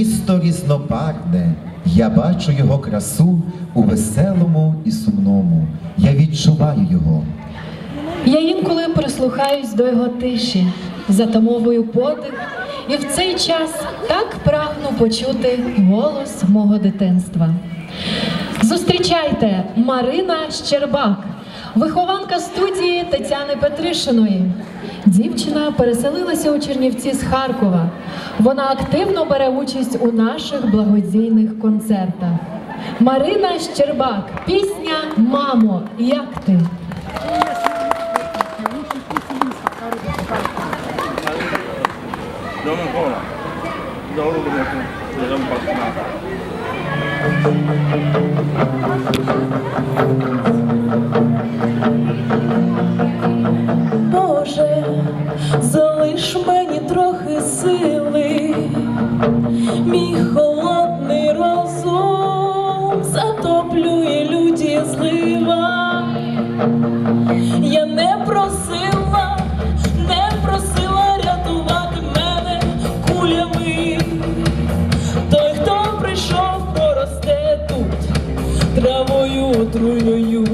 Місто різнобарвне, я бачу його красу у веселому і сумному. Я відчуваю його. Я інколи прислухаюсь до його тиші, затамовую подих, і в цей час так прагну почути голос мого дитинства. Зустрічайте Марина Щербак, вихованка студії Тетяни Петришиної. Дівчина переселилася у Чернівці з Харкова. Вона активно бере участь у наших благодійних концертах. Марина Щербак, пісня Мамо, як ти? 너무 сили, мій холодний розум затоплює люті злива. Я не просила, не просила рятувати мене кулями. Той, хто прийшов, проросте тут травою отруйною.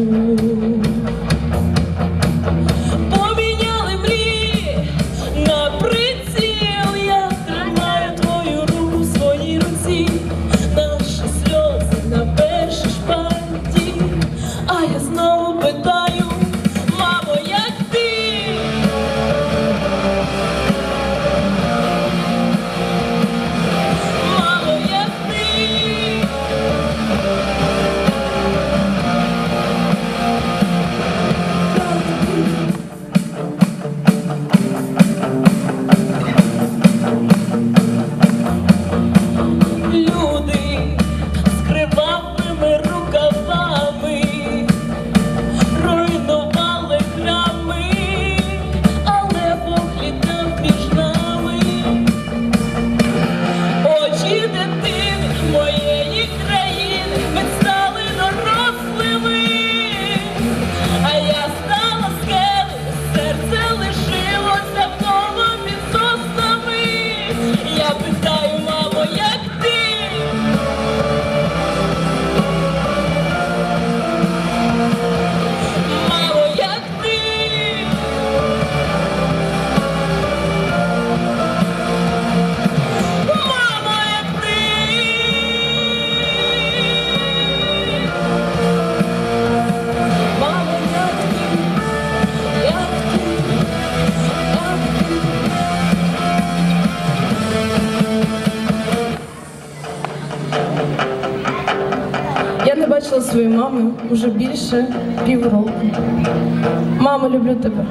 the Бачила свою маму вже більше півроку. Мамо, люблю тебе.